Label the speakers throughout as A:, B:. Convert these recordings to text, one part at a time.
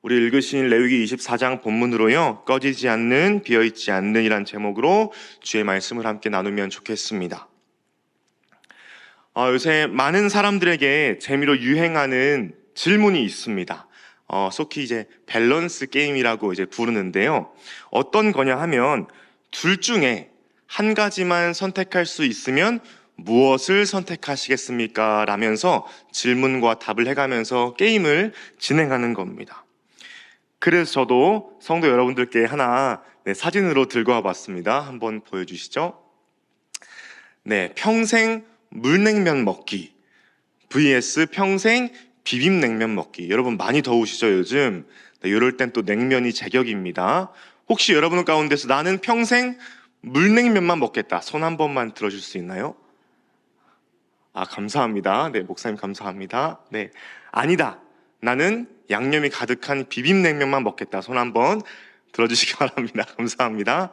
A: 우리 읽으신 레위기 24장 본문으로요. 꺼지지 않는 비어있지 않는 이란 제목으로 주의 말씀을 함께 나누면 좋겠습니다. 어, 요새 많은 사람들에게 재미로 유행하는 질문이 있습니다. 어, 속히 이제 밸런스 게임이라고 이제 부르는데요. 어떤 거냐 하면 둘 중에 한 가지만 선택할 수 있으면 무엇을 선택하시겠습니까? 라면서 질문과 답을 해가면서 게임을 진행하는 겁니다. 그래서 저도 성도 여러분들께 하나 네, 사진으로 들고 와봤습니다. 한번 보여주시죠. 네, 평생 물냉면 먹기 vs 평생 비빔냉면 먹기. 여러분 많이 더우시죠 요즘? 네, 이럴 땐 또 냉면이 제격입니다. 혹시 여러분 가운데서 나는 평생 물냉면만 먹겠다. 손 한 번만 들어줄 수 있나요? 아, 감사합니다. 네, 목사님 감사합니다. 네, 아니다. 나는 양념이 가득한 비빔냉면만 먹겠다. 손 한번 들어주시기 바랍니다. 감사합니다.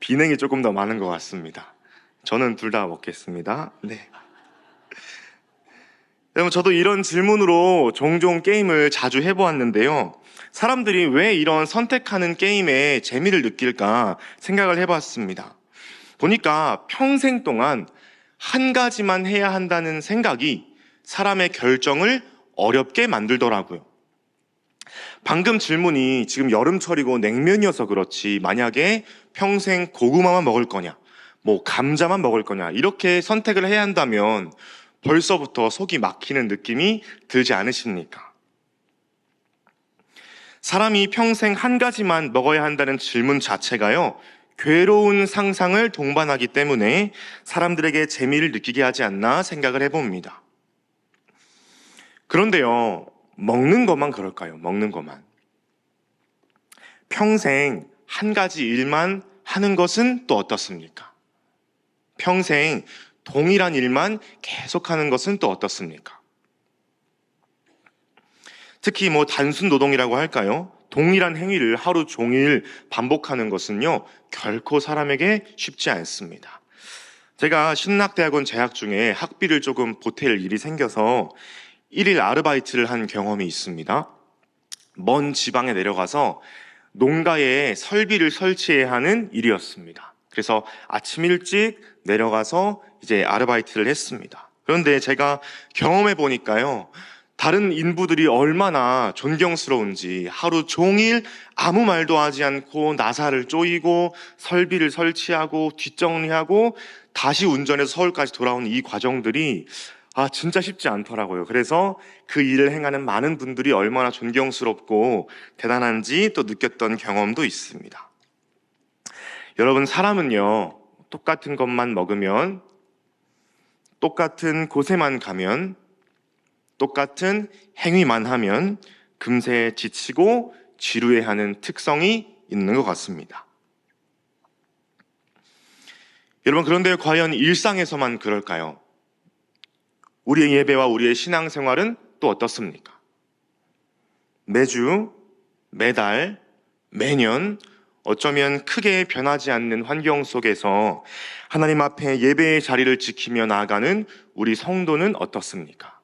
A: 비냉이 조금 더 많은 것 같습니다. 저는 둘 다 먹겠습니다. 네. 여러분, 저도 이런 질문으로 종종 게임을 자주 해보았는데요. 사람들이 왜 이런 선택하는 게임에 재미를 느낄까 생각을 해봤습니다. 보니까 평생 동안 한 가지만 해야 한다는 생각이 사람의 결정을 어렵게 만들더라고요. 방금 질문이 지금 여름철이고 냉면이어서 그렇지 만약에 평생 고구마만 먹을 거냐, 뭐 감자만 먹을 거냐 이렇게 선택을 해야 한다면 벌써부터 속이 막히는 느낌이 들지 않으십니까? 사람이 평생 한 가지만 먹어야 한다는 질문 자체가요, 괴로운 상상을 동반하기 때문에 사람들에게 재미를 느끼게 하지 않나 생각을 해봅니다. 그런데요, 먹는 것만 그럴까요? 먹는 것만. 평생 한 가지 일만 하는 것은 또 어떻습니까? 평생 동일한 일만 계속하는 것은 또 어떻습니까? 특히 뭐 단순 노동이라고 할까요? 동일한 행위를 하루 종일 반복하는 것은요, 결코 사람에게 쉽지 않습니다. 제가 신학대학원 재학 중에 학비를 조금 보탤 일이 생겨서 일일 아르바이트를 한 경험이 있습니다. 먼 지방에 내려가서 농가에 설비를 설치해야 하는 일이었습니다. 그래서 아침 일찍 내려가서 이제 아르바이트를 했습니다. 그런데 제가 경험해 보니까요. 다른 인부들이 얼마나 존경스러운지 하루 종일 아무 말도 하지 않고 나사를 쪼이고 설비를 설치하고 뒷정리하고 다시 운전해서 서울까지 돌아온 이 과정들이 아, 진짜 쉽지 않더라고요. 그래서 그 일을 행하는 많은 분들이 얼마나 존경스럽고 대단한지 또 느꼈던 경험도 있습니다. 여러분, 사람은요, 똑같은 것만 먹으면, 똑같은 곳에만 가면, 똑같은 행위만 하면 금세 지치고 지루해하는 특성이 있는 것 같습니다. 여러분, 그런데 과연 일상에서만 그럴까요? 우리의 예배와 우리의 신앙생활은 또 어떻습니까? 매주, 매달, 매년 어쩌면 크게 변하지 않는 환경 속에서 하나님 앞에 예배의 자리를 지키며 나아가는 우리 성도는 어떻습니까?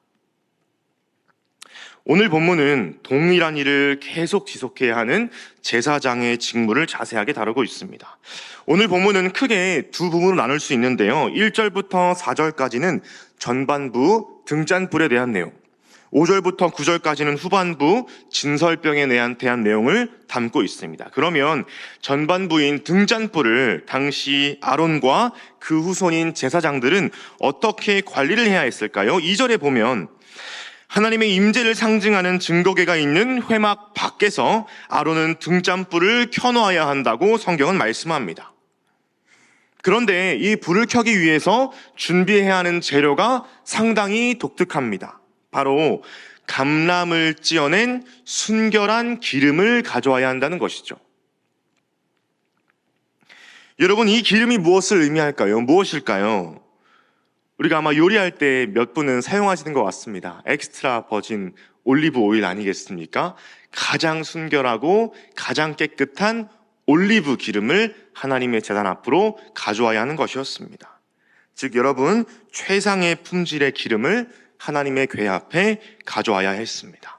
A: 오늘 본문은 동일한 일을 계속 지속해야 하는 제사장의 직무를 자세하게 다루고 있습니다. 오늘 본문은 크게 두 부분으로 나눌 수 있는데요. 1절부터 4절까지는 전반부 등잔불에 대한 내용, 5절부터 9절까지는 후반부 진설병에 대한 내용을 담고 있습니다. 그러면 전반부인 등잔불을 당시 아론과 그 후손인 제사장들은 어떻게 관리를 해야 했을까요? 2절에 보면 하나님의 임재를 상징하는 증거계가 있는 회막 밖에서 아론은 등잔불을 켜놓아야 한다고 성경은 말씀합니다. 그런데 이 불을 켜기 위해서 준비해야 하는 재료가 상당히 독특합니다. 바로 감람을 찌어낸 순결한 기름을 가져와야 한다는 것이죠. 여러분, 이 기름이 무엇을 의미할까요? 무엇일까요? 우리가 아마 요리할 때 몇 분은 사용하시는 것 같습니다. 엑스트라 버진 올리브 오일 아니겠습니까? 가장 순결하고 가장 깨끗한 올리브 기름을 하나님의 재단 앞으로 가져와야 하는 것이었습니다. 즉, 여러분, 최상의 품질의 기름을 하나님의 궤 앞에 가져와야 했습니다.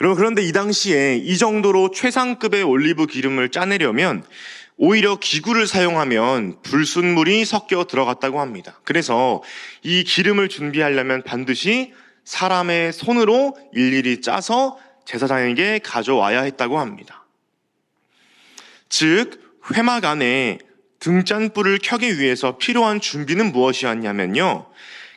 A: 여러분 그런데 이 당시에 이 정도로 최상급의 올리브 기름을 짜내려면 오히려 기구를 사용하면 불순물이 섞여 들어갔다고 합니다. 그래서 이 기름을 준비하려면 반드시 사람의 손으로 일일이 짜서 제사장에게 가져와야 했다고 합니다. 즉 회막 안에 등잔불을 켜기 위해서 필요한 준비는 무엇이었냐면요.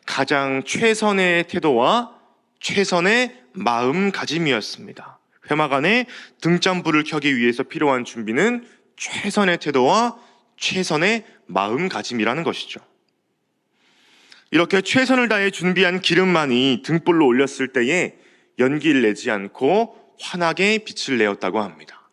A: 가장 최선의 태도와 최선의 마음가짐이었습니다. 회막 안에 등잔불을 켜기 위해서 필요한 준비는 최선의 태도와 최선의 마음가짐이라는 것이죠. 이렇게 최선을 다해 준비한 기름만이 등불로 올렸을 때에 연기를 내지 않고 환하게 빛을 내었다고 합니다.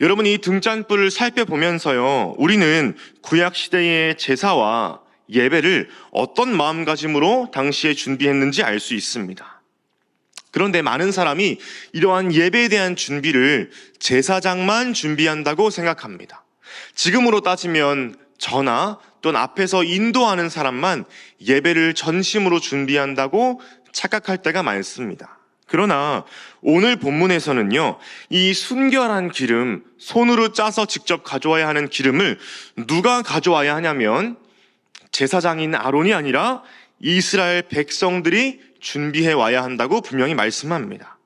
A: 여러분 이 등잔불을 살펴보면서요, 우리는 구약 시대의 제사와 예배를 어떤 마음가짐으로 당시에 준비했는지 알 수 있습니다. 그런데 많은 사람이 이러한 예배에 대한 준비를 제사장만 준비한다고 생각합니다. 지금으로 따지면 저나 또는 앞에서 인도하는 사람만 예배를 전심으로 준비한다고 착각할 때가 많습니다. 그러나 오늘 본문에서는요, 이 순결한 기름, 손으로 짜서 직접 가져와야 하는 기름을 누가 가져와야 하냐면 제사장인 아론이 아니라 이스라엘 백성들이 준비해 와야 한다고 분명히 말씀합니다.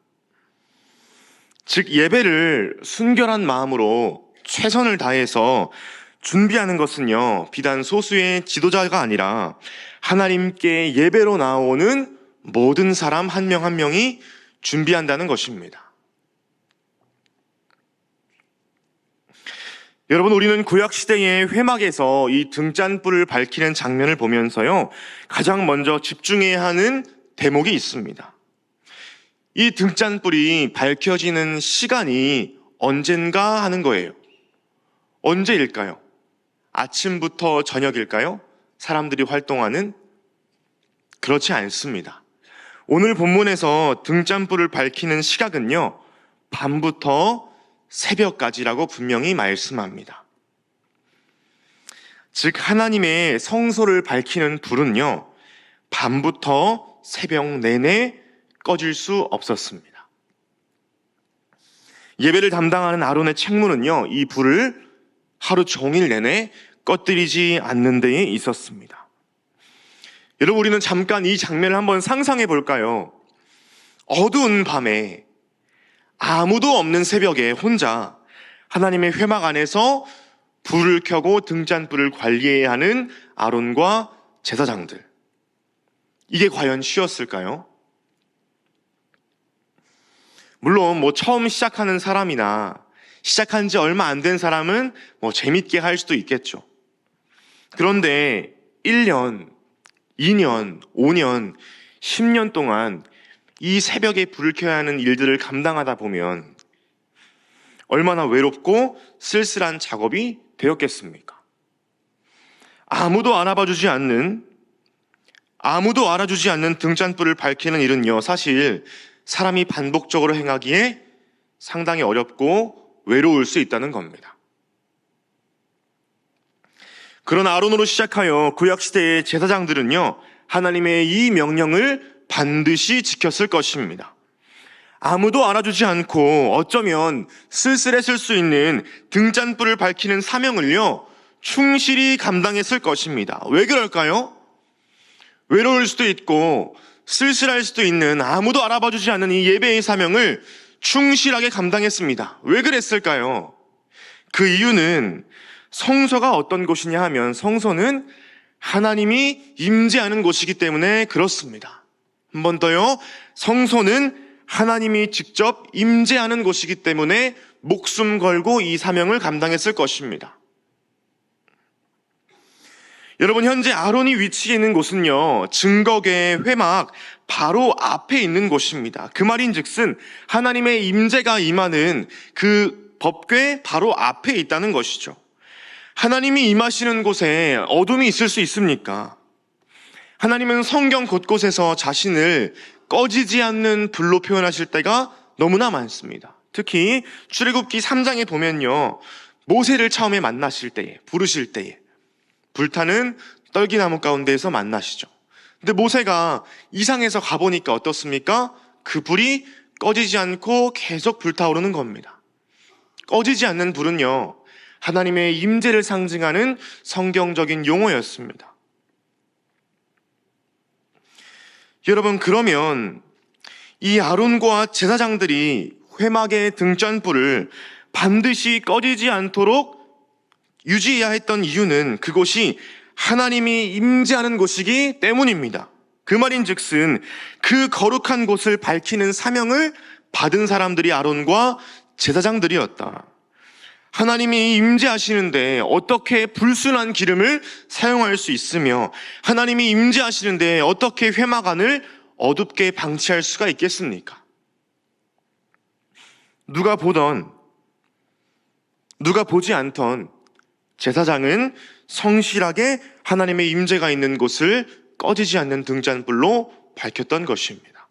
A: 즉, 예배를 순결한 마음으로 최선을 다해서 준비하는 것은요, 비단 소수의 지도자가 아니라 하나님께 예배로 나오는 모든 사람 한 명한 명이 준비한다는 것입니다. 여러분, 우리는 구약시대의 회막에서 이 등잔불을 밝히는 장면을 보면서요, 가장 먼저 집중해야 하는 대목이 있습니다. 이 등잔불이 밝혀지는 시간이 언젠가 하는 거예요. 언제일까요? 아침부터 저녁일까요? 사람들이 활동하는? 그렇지 않습니다. 오늘 본문에서 등잔불을 밝히는 시각은요, 밤부터 새벽까지라고 분명히 말씀합니다. 즉, 하나님의 성소를 밝히는 불은요, 밤부터 새벽 내내 꺼질 수 없었습니다. 예배를 담당하는 아론의 책무는요, 이 불을 하루 종일 내내 꺼뜨리지 않는 데에 있었습니다. 여러분, 우리는 잠깐 이 장면을 한번 상상해 볼까요? 어두운 밤에 아무도 없는 새벽에 혼자 하나님의 회막 안에서 불을 켜고 등잔불을 관리해야 하는 아론과 제사장들. 이게 과연 쉬웠을까요? 물론 뭐 처음 시작하는 사람이나 시작한 지 얼마 안 된 사람은 뭐 재밌게 할 수도 있겠죠. 그런데 1년, 2년, 5년, 10년 동안 이 새벽에 불을 켜야 하는 일들을 감당하다 보면 얼마나 외롭고 쓸쓸한 작업이 되었겠습니까? 아무도 알아봐 주지 않는, 아무도 알아주지 않는 등잔불을 밝히는 일은요, 사실 사람이 반복적으로 행하기에 상당히 어렵고 외로울 수 있다는 겁니다. 그런 아론으로 시작하여 구약시대의 제사장들은요, 하나님의 이 명령을 반드시 지켰을 것입니다. 아무도 알아주지 않고 어쩌면 쓸쓸했을 수 있는 등잔불을 밝히는 사명을요, 충실히 감당했을 것입니다. 왜 그럴까요? 외로울 수도 있고, 쓸쓸할 수도 있는 아무도 알아봐 주지 않는 이 예배의 사명을 충실하게 감당했습니다. 왜 그랬을까요? 그 이유는 성소가 어떤 곳이냐 하면 성소는 하나님이 임재하는 곳이기 때문에 그렇습니다. 한 번 더요. 성소는 하나님이 직접 임재하는 곳이기 때문에 목숨 걸고 이 사명을 감당했을 것입니다. 여러분 현재 아론이 위치해 있는 곳은요 증거계 회막 바로 앞에 있는 곳입니다. 그 말인즉슨 하나님의 임재가 임하는 그 법궤 바로 앞에 있다는 것이죠. 하나님이 임하시는 곳에 어둠이 있을 수 있습니까? 하나님은 성경 곳곳에서 자신을 꺼지지 않는 불로 표현하실 때가 너무나 많습니다. 특히 출애굽기 3장에 보면요. 모세를 처음에 만나실 때에 부르실 때에 불타는 떨기나무 가운데에서 만나시죠. 근데 모세가 이상해서 가보니까 어떻습니까? 그 불이 꺼지지 않고 계속 불타오르는 겁니다. 꺼지지 않는 불은요, 하나님의 임재를 상징하는 성경적인 용어였습니다. 여러분, 그러면 이 아론과 제사장들이 회막의 등잔불을 반드시 꺼지지 않도록 유지해야 했던 이유는 그곳이 하나님이 임재하는 곳이기 때문입니다. 그 말인 즉슨 그 거룩한 곳을 밝히는 사명을 받은 사람들이 아론과 제사장들이었다. 하나님이 임재하시는데 어떻게 불순한 기름을 사용할 수 있으며 하나님이 임재하시는데 어떻게 회막 안을 어둡게 방치할 수가 있겠습니까? 누가 보던 누가 보지 않던 제사장은 성실하게 하나님의 임재가 있는 곳을 꺼지지 않는 등잔불로 밝혔던 것입니다.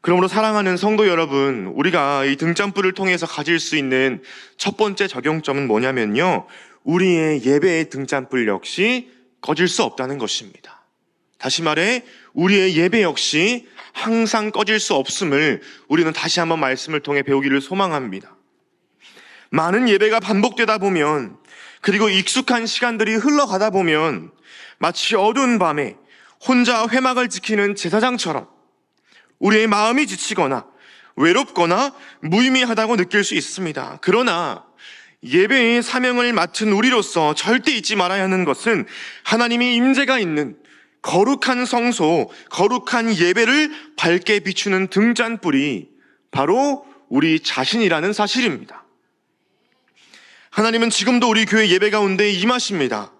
A: 그러므로 사랑하는 성도 여러분, 우리가 이 등잔불을 통해서 가질 수 있는 첫 번째 적용점은 뭐냐면요. 우리의 예배의 등잔불 역시 꺼질 수 없다는 것입니다. 다시 말해, 우리의 예배 역시 항상 꺼질 수 없음을 우리는 다시 한번 말씀을 통해 배우기를 소망합니다. 많은 예배가 반복되다 보면 그리고 익숙한 시간들이 흘러가다 보면 마치 어두운 밤에 혼자 회막을 지키는 제사장처럼 우리의 마음이 지치거나 외롭거나 무의미하다고 느낄 수 있습니다. 그러나 예배의 사명을 맡은 우리로서 절대 잊지 말아야 하는 것은 하나님이 임재가 있는 거룩한 성소, 거룩한 예배를 밝게 비추는 등잔불이 바로 우리 자신이라는 사실입니다. 하나님은 지금도 우리 교회 예배 가운데 임하십니다.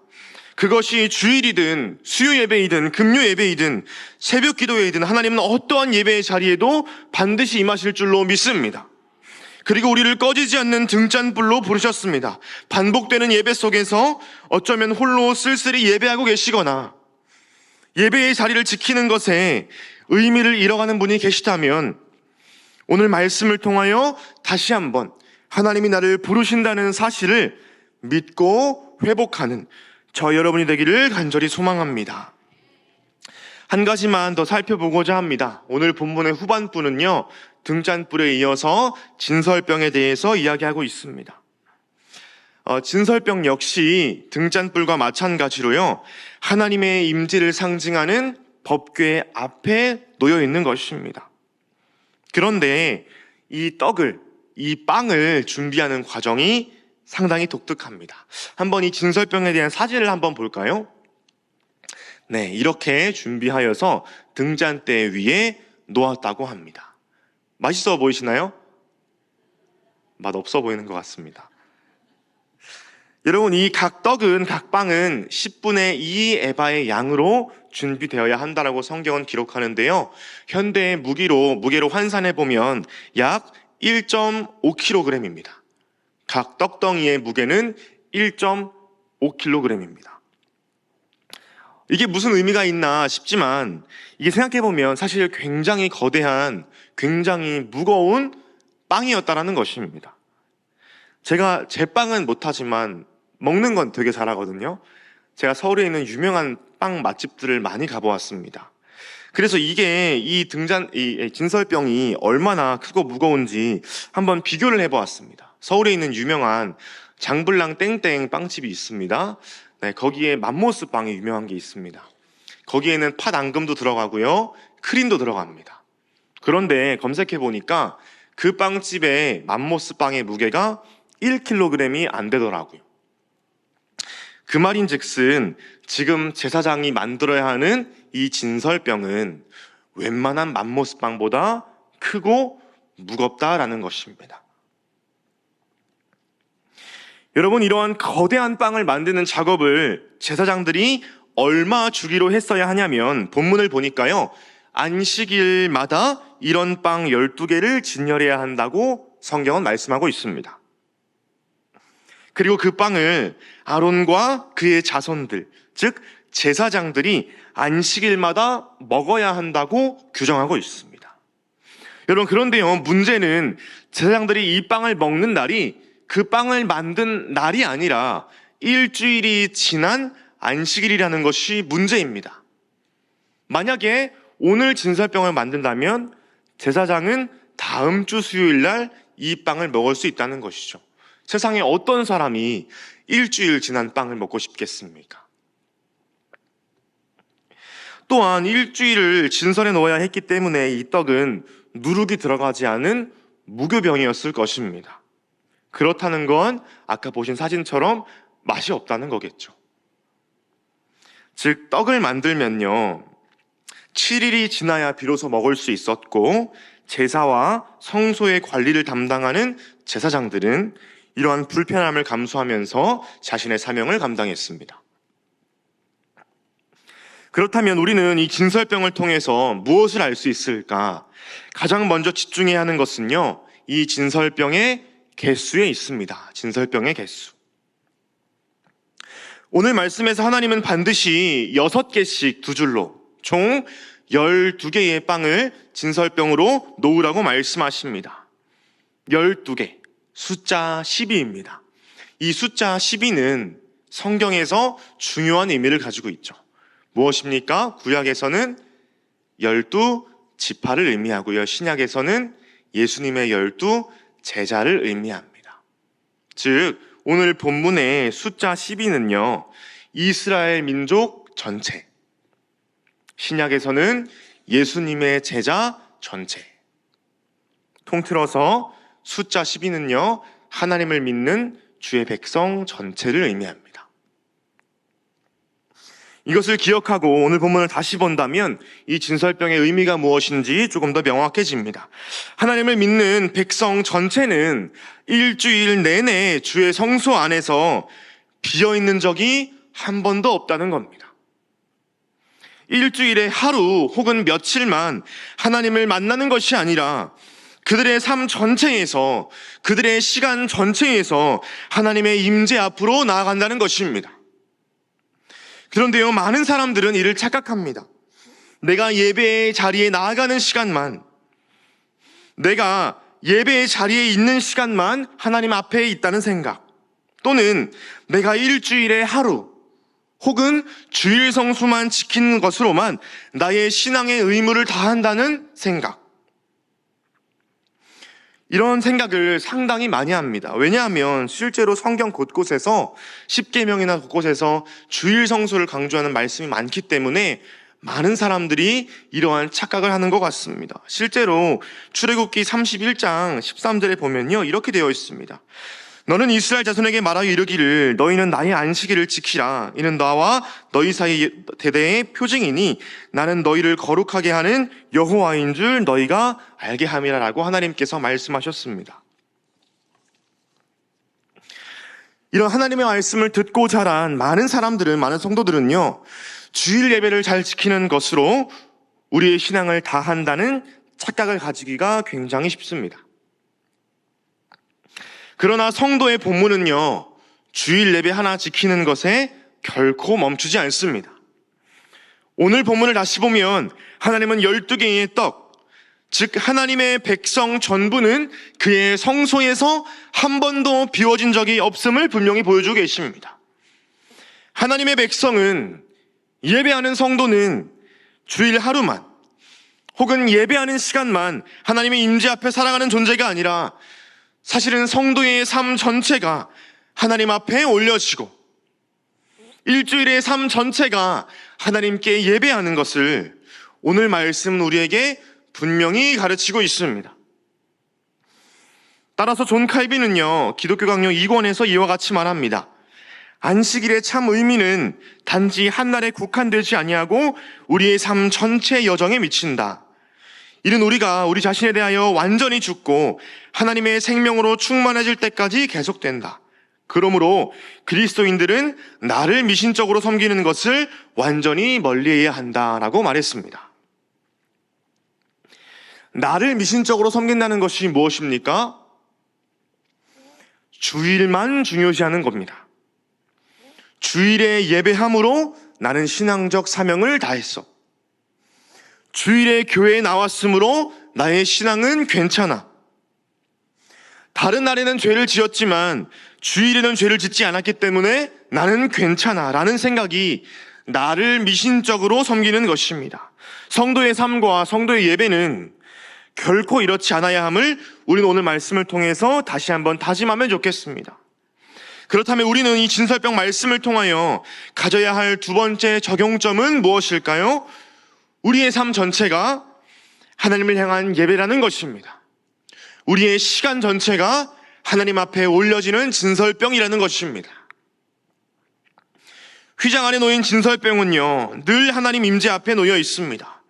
A: 그것이 주일이든 수요 예배이든 금요 예배이든 새벽 기도회이든 하나님은 어떠한 예배의 자리에도 반드시 임하실 줄로 믿습니다. 그리고 우리를 꺼지지 않는 등잔불로 부르셨습니다. 반복되는 예배 속에서 어쩌면 홀로 쓸쓸히 예배하고 계시거나 예배의 자리를 지키는 것에 의미를 잃어가는 분이 계시다면 오늘 말씀을 통하여 다시 한번 하나님이 나를 부르신다는 사실을 믿고 회복하는 저 여러분이 되기를 간절히 소망합니다. 한 가지만 더 살펴보고자 합니다. 오늘 본문의 후반부는요, 등잔불에 이어서 진설병에 대해서 이야기하고 있습니다. 어, 진설병 역시 등잔불과 마찬가지로요, 하나님의 임재를 상징하는 법궤 앞에 놓여 있는 것입니다. 그런데 이 떡을, 이 빵을 준비하는 과정이 상당히 독특합니다. 한번 이 진설병에 대한 사진을 한번 볼까요? 네, 이렇게 준비하여서 등잔대 위에 놓았다고 합니다. 맛있어 보이시나요? 맛 없어 보이는 것 같습니다. 여러분, 이 각 떡은, 각 빵은 10분의 2 에바의 양으로 준비되어야 한다라고 성경은 기록하는데요. 현대의 무기로, 무게로 환산해 보면 약 1.5kg입니다. 각 떡덩이의 무게는 1.5kg입니다. 이게 무슨 의미가 있나 싶지만 이게 생각해보면 사실 굉장히 거대한, 굉장히 무거운 빵이었다라는 것입니다. 제가 제 빵은 못하지만 먹는 건 되게 잘하거든요. 제가 서울에 있는 유명한 빵 맛집들을 많이 가보았습니다. 그래서 이게 이 등잔, 이 진설병이 얼마나 크고 무거운지 한번 비교를 해보았습니다. 서울에 있는 유명한 장블랑 땡땡 빵집이 있습니다. 네, 거기에 맘모스 빵이 유명한 게 있습니다. 거기에는 팥 앙금도 들어가고요. 크림도 들어갑니다. 그런데 검색해 보니까 그 빵집의 맘모스 빵의 무게가 1kg이 안 되더라고요. 그 말인 즉슨 지금 제사장이 만들어야 하는 이 진설병은 웬만한 맘모스빵보다 크고 무겁다라는 것입니다. 여러분, 이러한 거대한 빵을 만드는 작업을 제사장들이 얼마 주기로 했어야 하냐면 본문을 보니까요. 안식일마다 이런 빵 12개를 진열해야 한다고 성경은 말씀하고 있습니다. 그리고 그 빵을 아론과 그의 자손들, 즉 제사장들이 안식일마다 먹어야 한다고 규정하고 있습니다. 여러분 그런데요 문제는 제사장들이 이 빵을 먹는 날이 그 빵을 만든 날이 아니라 일주일이 지난 안식일이라는 것이 문제입니다. 만약에 오늘 진설병을 만든다면 제사장은 다음 주 수요일 날 이 빵을 먹을 수 있다는 것이죠. 세상에 어떤 사람이 일주일 지난 빵을 먹고 싶겠습니까? 또한 일주일을 진설에 넣어야 했기 때문에 이 떡은 누룩이 들어가지 않은 무교병이었을 것입니다. 그렇다는 건 아까 보신 사진처럼 맛이 없다는 거겠죠. 즉, 떡을 만들면요. 7일이 지나야 비로소 먹을 수 있었고, 제사와 성소의 관리를 담당하는 제사장들은 이러한 불편함을 감수하면서 자신의 사명을 감당했습니다. 그렇다면 우리는 이 진설병을 통해서 무엇을 알 수 있을까? 가장 먼저 집중해야 하는 것은요, 이 진설병의 개수에 있습니다. 진설병의 개수. 오늘 말씀에서 하나님은 반드시 여섯 개씩 두 줄로 총 12개의 빵을 진설병으로 놓으라고 말씀하십니다. 12개. 숫자 12입니다. 이 숫자 12는 성경에서 중요한 의미를 가지고 있죠. 무엇입니까? 구약에서는 열두 지파를 의미하고요. 신약에서는 예수님의 열두 제자를 의미합니다. 즉, 오늘 본문의 숫자 12는요, 이스라엘 민족 전체, 신약에서는 예수님의 제자 전체. 통틀어서 숫자 12는요, 하나님을 믿는 주의 백성 전체를 의미합니다. 이것을 기억하고 오늘 본문을 다시 본다면 이 진설병의 의미가 무엇인지 조금 더 명확해집니다. 하나님을 믿는 백성 전체는 일주일 내내 주의 성소 안에서 비어 있는 적이 한 번도 없다는 겁니다. 일주일에 하루 혹은 며칠만 하나님을 만나는 것이 아니라 그들의 삶 전체에서 그들의 시간 전체에서 하나님의 임재 앞으로 나아간다는 것입니다. 그런데요, 많은 사람들은 이를 착각합니다. 내가 예배의 자리에 나아가는 시간만, 내가 예배의 자리에 있는 시간만 하나님 앞에 있다는 생각, 또는 내가 일주일에 하루, 혹은 주일 성수만 지키는 것으로만 나의 신앙의 의무를 다한다는 생각. 이런 생각을 상당히 많이 합니다. 왜냐하면 실제로 성경 곳곳에서 10계명이나 곳곳에서 주일 성수를 강조하는 말씀이 많기 때문에 많은 사람들이 이러한 착각을 하는 것 같습니다. 실제로 출애굽기 31장 13절에 보면요. 이렇게 되어 있습니다. 너는 이스라엘 자손에게 말하여 이르기를 너희는 나의 안식일을 지키라. 이는 나와 너희 사이 대대의 표징이니 나는 너희를 거룩하게 하는 여호와인 줄 너희가 알게 함이라라고 하나님께서 말씀하셨습니다. 이런 하나님의 말씀을 듣고 자란 많은 사람들은 많은 성도들은요. 주일 예배를 잘 지키는 것으로 우리의 신앙을 다한다는 착각을 가지기가 굉장히 쉽습니다. 그러나 성도의 본문은요, 주일 예배 하나 지키는 것에 결코 멈추지 않습니다. 오늘 본문을 다시 보면 하나님은 12개의 떡, 즉 하나님의 백성 전부는 그의 성소에서 한 번도 비워진 적이 없음을 분명히 보여주고 계십니다. 하나님의 백성은 예배하는 성도는 주일 하루만 혹은 예배하는 시간만 하나님의 임재 앞에 살아가는 존재가 아니라 사실은 성도의 삶 전체가 하나님 앞에 올려지고 일주일의 삶 전체가 하나님께 예배하는 것을 오늘 말씀은 우리에게 분명히 가르치고 있습니다. 따라서 존 칼빈은요, 기독교 강령 2권에서 이와 같이 말합니다. 안식일의 참 의미는 단지 한날에 국한되지 아니하고 우리의 삶 전체 여정에 미친다. 이는 우리가 우리 자신에 대하여 완전히 죽고 하나님의 생명으로 충만해질 때까지 계속된다. 그러므로 그리스도인들은 나를 미신적으로 섬기는 것을 완전히 멀리해야 한다라고 말했습니다. 나를 미신적으로 섬긴다는 것이 무엇입니까? 주일만 중요시하는 겁니다. 주일에 예배함으로 나는 신앙적 사명을 다했어. 주일에 교회에 나왔으므로 나의 신앙은 괜찮아. 다른 날에는 죄를 지었지만 주일에는 죄를 짓지 않았기 때문에 나는 괜찮아 라는 생각이 나를 미신적으로 섬기는 것입니다. 성도의 삶과 성도의 예배는 결코 이렇지 않아야 함을 우리는 오늘 말씀을 통해서 다시 한번 다짐하면 좋겠습니다. 그렇다면 우리는 이 진설병 말씀을 통하여 가져야 할 두 번째 적용점은 무엇일까요? 우리의 삶 전체가 하나님을 향한 예배라는 것입니다. 우리의 시간 전체가 하나님 앞에 올려지는 진설병이라는 것입니다. 휘장 안에 놓인 진설병은요, 늘 하나님 임재 앞에 놓여 있습니다.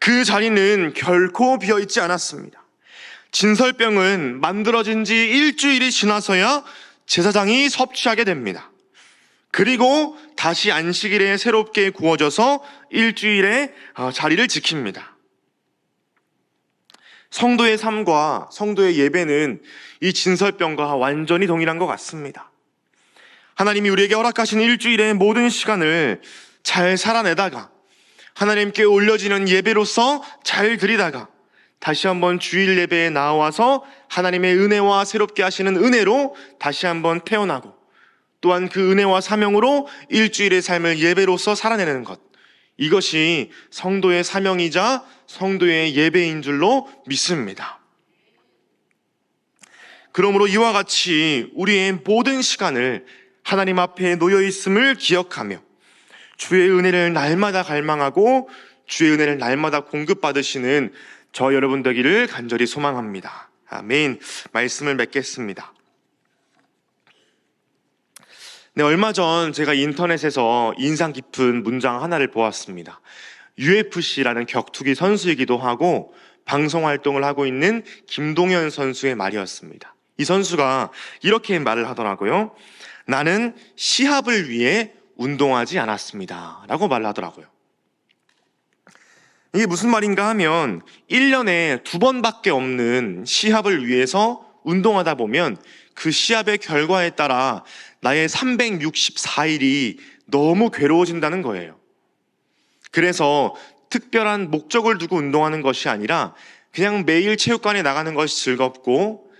A: 그 자리는 결코 비어 있지 않았습니다. 진설병은 만들어진 지 일주일이 지나서야 제사장이 섭취하게 됩니다. 그리고 다시 안식일에 새롭게 구워져서 일주일에 어, 자리를 지킵니다. 성도의 삶과 성도의 예배는 이 진설병과 완전히 동일한 것 같습니다. 하나님이 우리에게 허락하신 일주일의 모든 시간을 잘 살아내다가 하나님께 올려지는 예배로서 잘 드리다가 다시 한번 주일 예배에 나와서 하나님의 은혜와 새롭게 하시는 은혜로 다시 한번 태어나고 또한 그 은혜와 사명으로 일주일의 삶을 예배로서 살아내는 것. 이것이 성도의 사명이자 성도의 예배인 줄로 믿습니다. 그러므로 이와 같이 우리의 모든 시간을 하나님 앞에 놓여 있음을 기억하며 주의 은혜를 날마다 갈망하고 주의 은혜를 날마다 공급받으시는 저 여러분 되기를 간절히 소망합니다. 아멘. 말씀을 맺겠습니다. 네, 얼마 전 제가 인터넷에서 인상 깊은 문장 하나를 보았습니다. UFC라는 격투기 선수이기도 하고 방송 활동을 하고 있는 김동현 선수의 말이었습니다. 이 선수가 이렇게 말을 하더라고요. 나는 시합을 위해 운동하지 않았습니다. 라고 말을 하더라고요. 이게 무슨 말인가 하면 1년에 두 번밖에 없는 시합을 위해서 운동하다 보면 그 시합의 결과에 따라 나의 364일이 너무 괴로워진다는 거예요. 그래서 특별한 목적을 두고 운동하는 것이 아니라 그냥 매일 체육관에 나가는 것이 즐겁고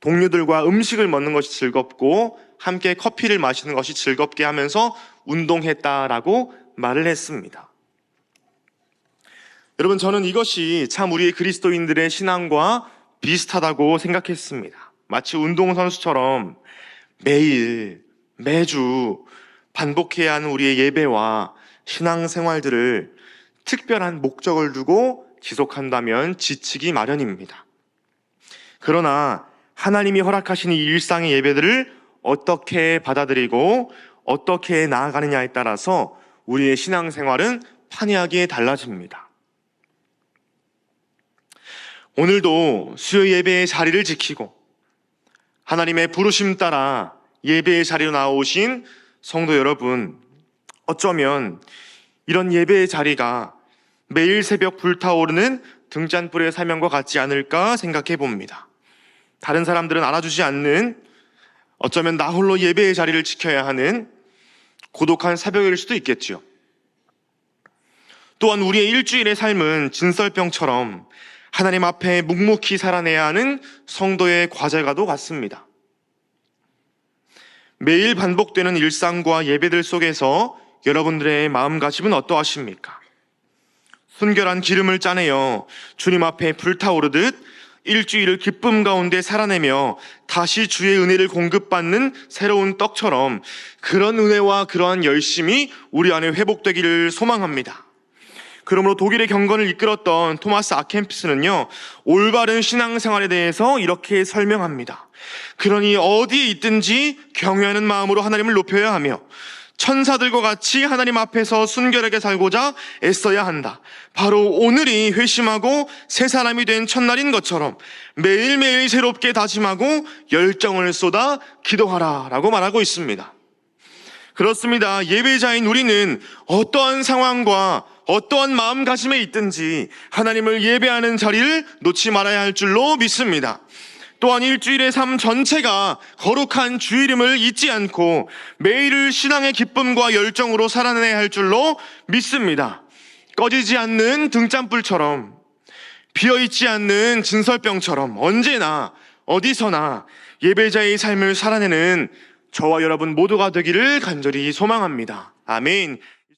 A: 동료들과 음식을 먹는 것이 즐겁고 함께 커피를 마시는 것이 즐겁게 하면서 운동했다라고 말을 했습니다. 여러분, 저는 이것이 참 우리 그리스도인들의 신앙과 비슷하다고 생각했습니다. 마치 운동선수처럼 매일, 매주 반복해야 하는 우리의 예배와 신앙생활들을 특별한 목적을 두고 지속한다면 지치기 마련입니다. 그러나 하나님이 허락하신 이 일상의 예배들을 어떻게 받아들이고 어떻게 나아가느냐에 따라서 우리의 신앙생활은 판이하게 달라집니다. 오늘도 수요 예배의 자리를 지키고 하나님의 부르심 따라 예배의 자리로 나오신 성도 여러분, 어쩌면 이런 예배의 자리가 매일 새벽 불타오르는 등잔불의 사명과 같지 않을까 생각해 봅니다. 다른 사람들은 알아주지 않는 어쩌면 나 홀로 예배의 자리를 지켜야 하는 고독한 새벽일 수도 있겠지요. 또한 우리의 일주일의 삶은 진설병처럼 하나님 앞에 묵묵히 살아내야 하는 성도의 과제가도 같습니다. 매일 반복되는 일상과 예배들 속에서 여러분들의 마음가짐은 어떠하십니까? 순결한 기름을 짜내어 주님 앞에 불타오르듯 일주일을 기쁨 가운데 살아내며 다시 주의 은혜를 공급받는 새로운 떡처럼 그런 은혜와 그러한 열심이 우리 안에 회복되기를 소망합니다. 그러므로 독일의 경건을 이끌었던 토마스 아켄피스는요, 올바른 신앙생활에 대해서 이렇게 설명합니다. 그러니 어디에 있든지 경외하는 마음으로 하나님을 높여야 하며, 천사들과 같이 하나님 앞에서 순결하게 살고자 애써야 한다. 바로 오늘이 회심하고 새 사람이 된 첫날인 것처럼 매일매일 새롭게 다짐하고 열정을 쏟아 기도하라 라고 말하고 있습니다. 그렇습니다. 예배자인 우리는 어떠한 상황과 어떠한 마음가짐에 있든지 하나님을 예배하는 자리를 놓지 말아야 할 줄로 믿습니다. 또한 일주일의 삶 전체가 거룩한 주 이름을 잊지 않고 매일을 신앙의 기쁨과 열정으로 살아내야 할 줄로 믿습니다. 꺼지지 않는 등잔불처럼 비어있지 않는 진설병처럼 언제나 어디서나 예배자의 삶을 살아내는 저와 여러분 모두가 되기를 간절히 소망합니다. 아멘.